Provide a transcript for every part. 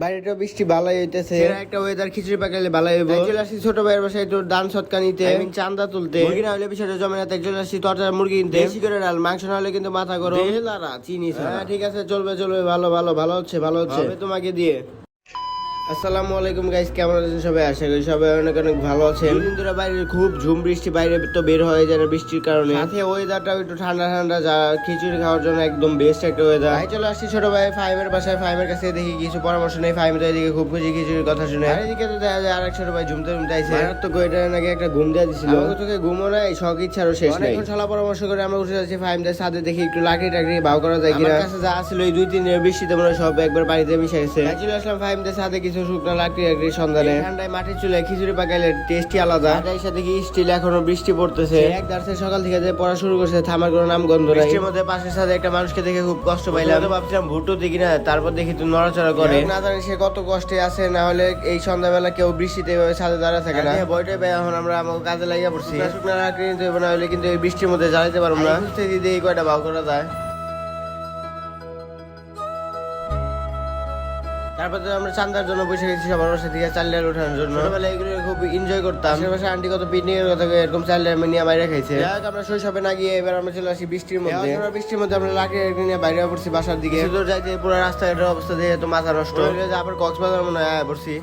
বাইরেটা বৃষ্টি ভালোই হইতেছে। একটা ওয়েদার খিচুড়ি পাকাইলে বালাই হইব। চলে আসি ছোট ভাইয়ের বাসায় একটু দান সৎকা নিতে। চান্দা তুলতে। মুরগি না হলে বিষয়টা জমে না তাই চলে আসছি তরতার মুরগি কিনতে। বেশি করে ডাল মাংস না হলে কিন্তু মাথা করো লারা চিনি হ্যাঁ ঠিক আছে চলবে চলবে ভালো ভালো ভালো হচ্ছে ভালো হচ্ছে। তোমাকে দিয়ে। আসসালামু আলাইকুম গাইস কেমন আছেন সবাই? আশা করি সবাই অনেক অনেক ভালো আছেন। দুদিন ধরে বাইরে খুব ঝুম বৃষ্টি বাইরে তো বের হয়ে যায় না বৃষ্টির কারণে। সাথে ওয়েদারটাও একটু ঠান্ডা ঠান্ডা যা খিচুড়ি খাওয়ার জন্য একদম বেস্ট একটা ওয়েদার ভাই চলে আসছি ছোট ভাই ফাইমের বাসায়। ফাইমের কাছে দেখি কিছু পরামর্শ নেই ফাইম তো এদিকে খুব খুশি খিচুড়ির কথা শুনে। আর এদিকে তো দেখা যায় আরেক ছোট ভাই ঝুমতে ঝুমতে আইছে। তো গোয়েটা নাকি একটা ঘুম দেওয়া দিছিল। আমাকে তোকে ঘুমো নাই শখ ইচ্ছারও শেষ নাই। এখন সলা পরামর্শ করে আমরা উঠে যাচ্ছি ফাইমদের সাথে দেখি একটু লাকড়ি টাকড়ি ভাও করা যায় কিনা। আমার কাছে যা ছিল এই দুই তিন দিনের বৃষ্টিতে মনে হয় সব একবার বাড়িতে মিশে গেছে। চলে আসলাম ফাইমদের সাথে কিছু শুকনো লাকড়ি টাকড়ি সন্ধানে। ঠান্ডায় মাটির চুলে খিচুড়ি পাকাইলে টেস্টি আলাদা। তাই সাথে কি স্টিল এখনও বৃষ্টি পড়তেছে? এক দার্সে সকাল থেকে যে পড়া শুরু করছে থামার কোনো নাম গন্ধ নাই। বৃষ্টির মধ্যে পাশের সাথে একটা মানুষকে দেখে খুব কষ্ট পাইলাম। তো ভাবছিলাম ভুট্টো দেখি না তারপর দেখি তো নড়াচড়া করে। না জানি সে কত কষ্টে আছে না হলে এই সন্ধ্যাবেলা কেউ বৃষ্টিতে এভাবে ছাদে দাঁড়া থাকে না। বইটাই পাই এখন আমরা আমাকে কাজে লাগিয়ে পড়ছি। শুকনো লাকড়ি নিতে হবে না হলে কিন্তু এই বৃষ্টির মধ্যে জ্বালাইতে পারব না। বুঝতে দিদি এই কয়টা ভাও করা যায়। তারপর তো আমরা চান্দার জন্য বসে গেছি সবার বাসা থেকে চাল্লার ওঠানোর জন্য। ছোটবেলায় এগুলো খুব এনজয় করতাম। আশেপাশে আন্টি কত পিকনিক এর কথা এরকম চাল ডাল নিয়ে বাইরে খাইছে। যাই হোক, আমরা শৈশবে না গিয়ে এবার আমরা চলে আসি বৃষ্টির মধ্যে। বৃষ্টির মধ্যে আমরা লাকড়ি নিয়ে বাইরে পড়ছি বাসার দিকে। সুদূর যাইতে পুরো রাস্তাঘাটের অবস্থা দেখে তো মাথা নষ্ট। হয়ে আবার কক্সবাজার মনে হয় পড়ছি।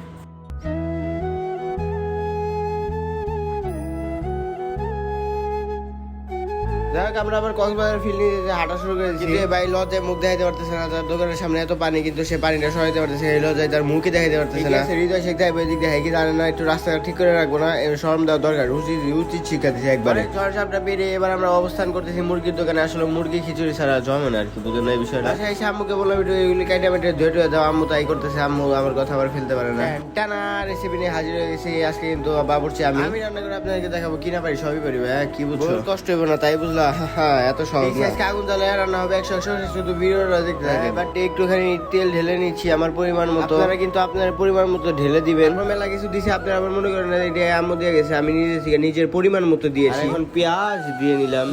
যাই হোক, আমরা আবার কক্সবাজার ফিল হাঁটা শুরু করেছি। কিন্তু ভাই লজ্জায় মুখ দেখাইতে পারতেছে না তার দোকানের সামনে এত পানি কিন্তু সে পানিটা সরাইতে পারতেছে এই লজ্জায় তার মুখে দেখাইতে পারতেছে না। হৃদয় শেখ যাইবে এদিক দিয়ে কি জানে না একটু রাস্তাটা ঠিক করে রাখব না শরম দেওয়া দরকার। উচিত উচিত শিক্ষা দিচ্ছে একবার। ঝড় সাপটা বেরিয়ে এবার আমরা অবস্থান করতেছি মুরগির দোকানে আসলে মুরগি খিচুড়ি ছাড়া জমে না আর কি বুঝলেন না এই বিষয়টা? আচ্ছা এই আম্মুকে বললাম একটু এগুলি কাইটা মেটে ধুয়ে টুয়ে দাও আম্মু তাই করতেছে আম্মু আমার কথা আবার ফেলতে পারে না। টানা রেসিপি নিয়ে হাজির হয়ে গেছি আজকে কিন্তু বাবুরচি আমি। আমি রান্না করে আপনাদেরকে দেখাবো কিনা পারি সবই পারি হ্যাঁ কি বুঝছ? কষ্ট হবে না তাই বুঝলা হ্যাঁ এত সহজ না। আগুন জ্বালায় রান্না হবে একশো একশো শুধু ভিডিওটা দেখতে থাকে বাট একটুখানি তেল ঢেলে নিচ্ছি আমার পরিমাণ মতো। আপনারা কিন্তু আপনার পরিমাণ মতো ঢেলে দিবেন। মেলা কিছু দিছি আপনারা আবার মনে করেন এটা আম্মু দিয়ে গেছে আমি নিজে থেকে নিজের পরিমাণ মতো দিয়েছি। এখন পেঁয়াজ দিয়ে নিলাম।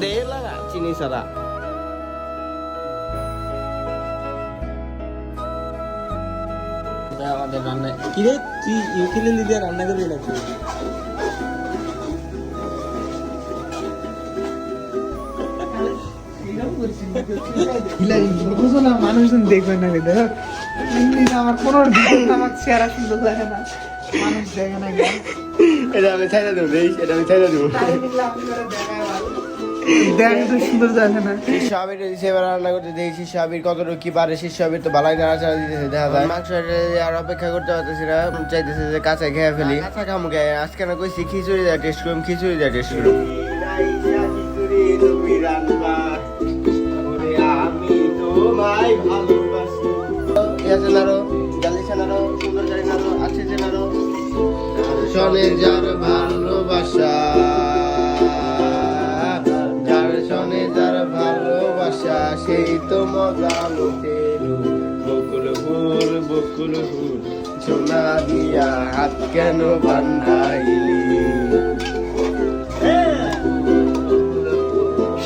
চিনি সাদা। আমাদের রান্না কি রে তুই ইউকিলেলি দিয়ে রান্না করবি নাকি? মানুষজন দেখবে না রে দেখো। আমার কোনো আমার চেহারা সুন্দর লাগে না। মানুষ দেখে না এটা আমি ছাইড়া দেবো এটা ছাইড়া দেবো। অপেক্ষা করতে পারতেছি না চাইতেছে যে কাঁচা খেয়ে ফেলি। কাঁচা খামু গে। আজকে না কইছি খিচুড়ি দেওয়া টেস্ট করুম খিচুড়ি দেওয়া টেস্ট করুম। ভালোবাসি জালিসা নাড়ো সুন্দর নাড়ো আছে নাড়ো শোনে যার ভালোবাসা যার শোনে যার ভালোবাসা সেই তো মজা লুটে বকুল ফুল বকুল ফুল সোনা দিয়া হাত কেন বান্ধাইলি?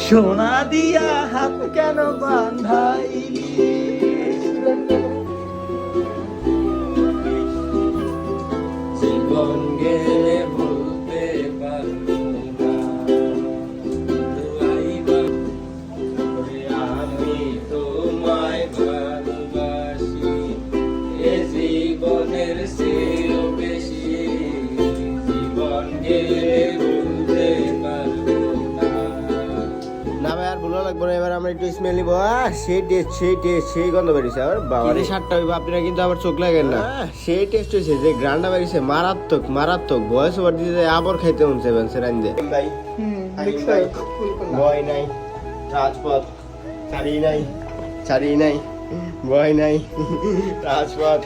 সোনা দিয়া হাত কেন বান্ধাই জীবন গেলে লাগবে না এবার আমরা একটু স্মেল নিবো। সেই টেস্ট সেই টেস্ট সেই গন্ধ বেরিয়েছে। আর বাবা রে সাতটা হইব আপনারা কিন্তু আবার চোখ লাগেন না। সেই টেস্ট হয়েছে যে গ্রান্ডা বেরিয়েছে মারাত্মক মারাত্মক। বয়স ওভার দিতে আবার খাইতে মন চাইবেন সেরান দিয়ে ভাই। ভয় নাই। রাজপথ। ছাড়ি নাই। ছাড়ি নাই। ভয় নাই। রাজপথ।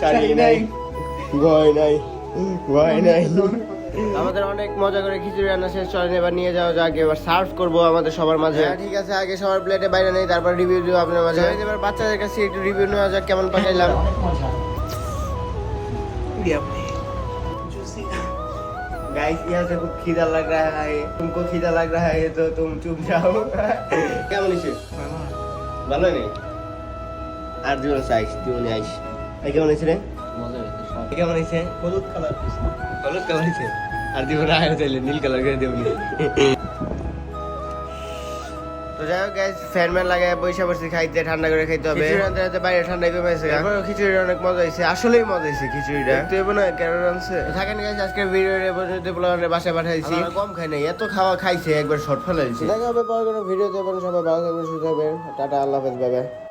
ছাড়ি নাই। ভয় নাই। ভয় নাই। আমাদের অনেক মজা করে খিচুড়ি রান্না শেষ চলেন এবার নিয়ে যাওয়া যাক এবার সার্ভ করবো আমাদের সবার মাঝে হ্যাঁ, ঠিক আছে আগে সবার প্লেটে বাইরে নেই তারপর রিভিউ দিব আপনার মাঝে এবার বাচ্চাদের কাছে একটু রিভিউ নেওয়া যাক কেমন পাঠাইলাম ये अपने जूसी गाइस यहाँ से कुछ खीदा लग रहा है तुमको खीदा लग रहा है तो तुम चुप जाओ কেমন হয়েছে ভালো নেই আর দিও না সাইজ দিও না আইস এই কেমন হয়েছে রে কেমন হয়েছে হলুদ কালার হলুদ কালার হয়েছে আর দিব না চাইলে নীল কালার করে দেবনি তো যাই হোক গাইস ফ্যান ম্যান লাগায় পয়সা পড়ছি খাইতে ঠান্ডা করে খাইতে হবে। খিচুড়ি রাঁধতে রাঁধতে বাইরে ঠান্ডা কমেছে তারপর খিচুড়ি অনেক মজা হয়েছে আসলেই মজা হয়েছে খিচুড়িটা। না কেন থাকেন ভিডিও পর্যন্ত বাসায় পাঠাইছি। কম খাই নাই এত খাওয়া খাইছে একবার শর্ট ফেলে দিচ্ছে দেখা হবে পরে কোনো ভিডিওতে সবাই ভালো থাকবেন সুস্থ থাকবেন। টাটা আল্লাহ হাফেজ